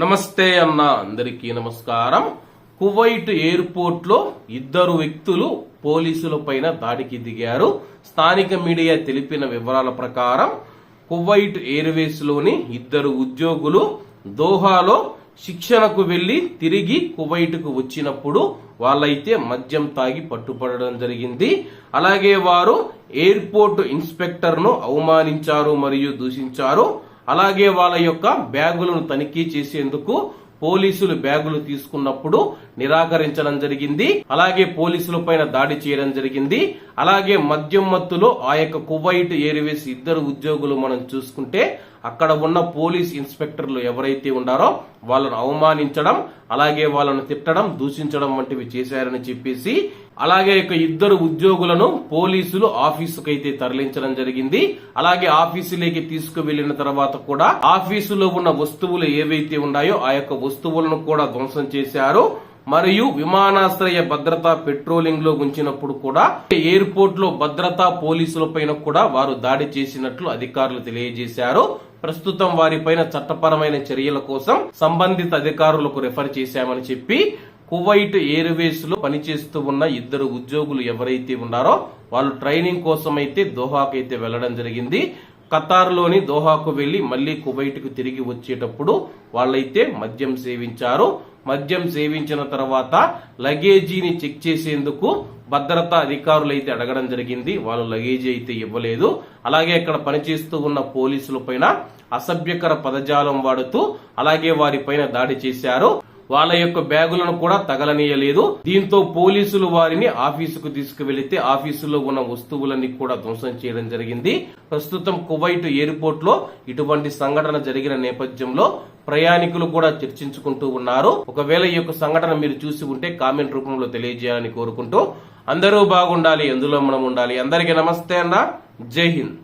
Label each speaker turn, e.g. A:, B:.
A: నమస్తే అన్న అందరికీ నమస్కారం. కువైట్ ఎయిర్పోర్ట్లో ఇద్దరు వ్యక్తులు పోలీసుల పైన దాడికి దిగారు. స్థానిక మీడియా తెలిపిన వివరాల ప్రకారం కువైట్ ఎయిర్వేస్లోని ఇద్దరు ఉద్యోగులు దోహాలో శిక్షణకు వెళ్ళి తిరిగి కువైట్కు వచ్చినప్పుడు వాళ్ళైతే మద్యం తాగి పట్టుపడడం జరిగింది. అలాగే వారు ఎయిర్పోర్ట్ ఇన్స్పెక్టర్ను అవమానించారు మరియు దూషించారు. అలాగే వాళ్ళ యొక్క బ్యాగులను తనిఖీ చేసేందుకు పోలీసులు బ్యాగులు తీసుకున్నప్పుడు నిరాకరించడం జరిగింది. అలాగే పోలీసుల పైన దాడి చేయడం జరిగింది. అలాగే మద్యం మత్తులో ఆ యొక్క కువైట్ ఎయిర్వేస్ ఇద్దరు ఉద్యోగులు మనం చూసుకుంటే అక్కడ ఉన్న పోలీస్ ఇన్స్పెక్టర్లు ఎవరైతే ఉన్నారో వాళ్ళను అవమానించడం అలాగే వాళ్ళను తిట్టడం దూషించడం వంటివి చేశారని చెప్పేసి అలాగే ఇక ఇద్దరు ఉద్యోగులను పోలీసులు ఆఫీసుకు అయితే తరలించడం జరిగింది. అలాగే ఆఫీసులోకి తీసుకువెళ్ళిన తర్వాత కూడా ఆఫీసులో ఉన్న వస్తువులు ఏవైతే ఉన్నాయో ఆ యొక్క వస్తువులను కూడా ధ్వంసం చేశారు. మరియు విమానాశ్రయ భద్రతా పెట్రోలింగ్లో ఉంచినప్పుడు కూడా ఎయిర్పోర్ట్లో భద్రతా పోలీసుల పైన కూడా వారు దాడి చేసినట్లు అధికారులు తెలియజేశారు. ప్రస్తుతం వారిపైన చట్టపరమైన చర్యల కోసం సంబంధిత అధికారులకు రెఫర్ చేశామని చెప్పి కువైట్ ఎయిర్వేస్లో పనిచేస్తూ ఉన్న ఇద్దరు ఉద్యోగులు ఎవరైతే ఉన్నారో వాళ్ళు ట్రైనింగ్ కోసం అయితే దోహాకు అయితే వెళ్ళడం జరిగింది. ఖతార్లోని దోహాకు వెళ్ళి మళ్ళీ కువైట్కు తిరిగి వచ్చేటప్పుడు వాళ్ళైతే మద్యం సేవించారు. మద్యం సేవించిన తర్వాత లగేజీని చెక్ చేసేందుకు భద్రతా అధికారులు అయితే అడగడం జరిగింది. వాళ్ళు లగేజీ అయితే ఇవ్వలేదు. అలాగే అక్కడ పనిచేస్తూ ఉన్న పోలీసుల పైన అసభ్యకర పదజాలం వాడుతూ అలాగే వారి పైన దాడి చేశారు. వాళ్ళ యొక్క బ్యాగులను కూడా తగలనీయలేదు. దీంతో పోలీసులు వారిని ఆఫీసుకు తీసుకువెళితే ఆఫీసులో ఉన్న వస్తువులన్నీ కూడా ధ్వంసం చేయడం జరిగింది. ప్రస్తుతం కువైట్ ఎయిర్పోర్ట్లో ఇటువంటి సంఘటన జరిగిన నేపథ్యంలో ప్రయాణికులు కూడా చర్చించుకుంటూ ఉన్నారు. ఒకవేళ ఈ యొక్క సంఘటన మీరు చూసి ఉంటే కామెంట్ రూపంలో తెలియజేయాలని కోరుకుంటూ అందరూ బాగుండాలి ఎందులో మనం ఉండాలి. అందరికీ నమస్తే అన్న. జై హింద్.